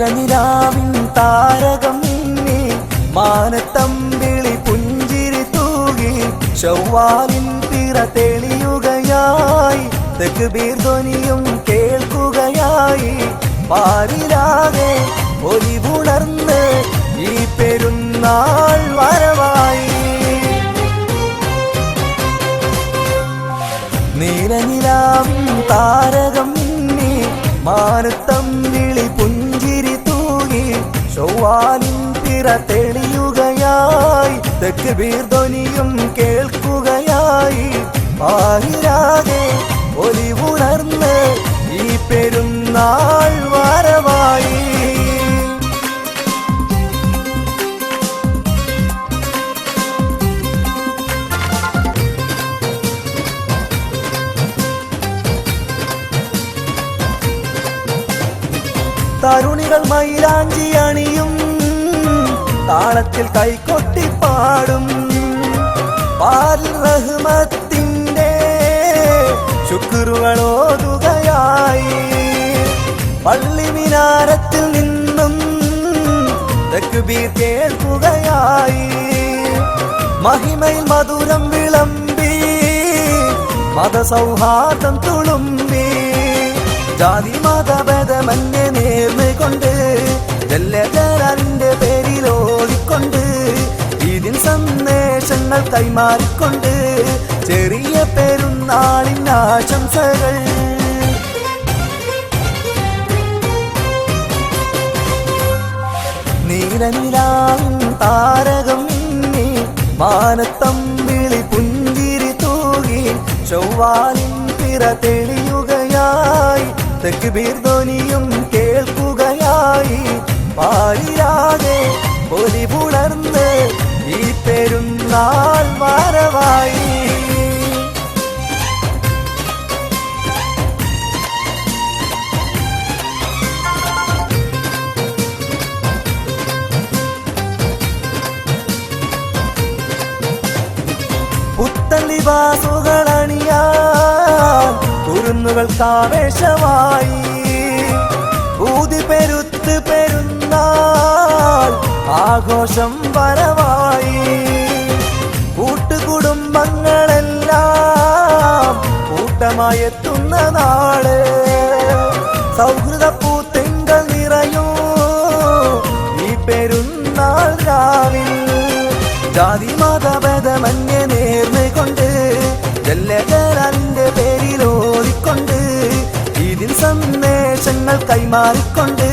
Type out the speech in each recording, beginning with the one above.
നീലനിലാവിൻ താരകം മിന്നി മാനത്തമ്പിളി പുഞ്ചിരി തൂകി ചൊവ്വാലിൻ പിറ തെളിയുകയായി. തെക്ക് ബീർധ്വനിയും കേൾക്കുകയായി. പാരിലാകെ ഒലിവുണർന്ന് ഈ പെരുന്നാൾ വരവായി. നീലനിലാവിൻ താരകം മിന്നി മാനത്തമ്പിളി പുഞ്ചിരി തൂകി ചൊവ്വാലിൻ തിര തെളിയുകയായി തെക്ക് ബീർധ്വനിയും കേൾക്കുകയായി. പാരിരാകെ ഒലിവുണർന്ന് ഈ പെരുന്നാൾ വരവായി. തരുണികൾ മൈലാഞ്ചി അണിയും താളത്തിൽ കൈകൊട്ടി പാടും. പാൽ റഹ്മത്തിന്റെ ശുക്രുകളോതുകയായി പള്ളി മിനാരത്തിൽ നിന്നും തെക്കുബീർ കേൾക്കുകയായി. മഹിമയിൽ മധുരം വിളമ്പി മതസൗഹാർദ്ദം തുളുമ്പി. ജാതി മതഭേദമന്യേ നേർന്നുകൊണ്ട് ജല്ലജലാലിന്റെ പേരിൽ കൈമാറിക്കൊണ്ട് ചെറിയ പെരുന്നാളിൻ ആശംസകൾ. നീലനിലാവിൻ താരകം ഇന്നി മാനത്തമ്പിളി പുഞ്ചിരി തൂകി ചൊവ്വാലിൻ പിറ തെളിയുകയായി തെക്ക് ബീർധ്വനിയും കേൾക്കുകയായി ഈ പെരുന്നാൾ വരവായി പുത്തൻ ലിബാസുകൾ അണിയാൻ കുരുന്നുകൾക്ക് ഊതി പെരുത്ത് പെരുന്നാൾ ആഘോഷം വരവായി. കൂട്ടുകുടുംബങ്ങളെല്ലാം കൂട്ടമായെത്തുന്ന നാൾ. സൗഹൃദ പൂത്തിങ്കൾ നിറയൂ ഈ പെരുന്നാൾ രാവിൽ ജാതി മതഭേദമന്യ നേർന്നുകൊണ്ട് ജല്ലകരന്റെ പേരിൽ ഓടിക്കൊണ്ട് ഇതിൽ സന്ദേശങ്ങൾ കൈമാറിക്കൊണ്ട്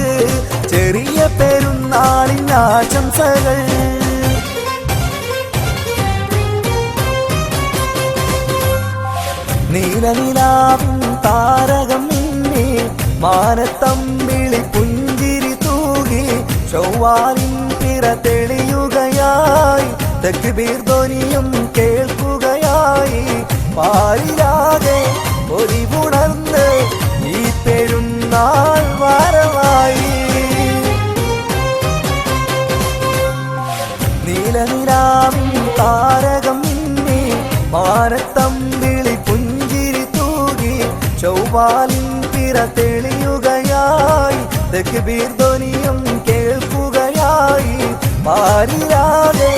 ചെറിയ പെരുന്നാളിൻ ആശംസകൾ നീലനിലാവിൻ താരകം മാനത്തമ്പിളി പുഞ്ചിരി തൂകി ചൊവ്വാലിൻ തിര തെളിയുകയായി. തെക്ക് ധ്വനിയും കേൾക്കുകയായി. പാരിരാകെ ഒരിവുണർന്ന് ഈ പെരുന്നാൾ വരവായി നീലനിലാവും താരകം പുഞ്ചിരി തൂകി ചൊവ്വാലിൻ തിര തെളിയുകയായി. തെക്ക് ബീർധ്വനിയും കേൾക്കുകയായി. പാരിരാതെ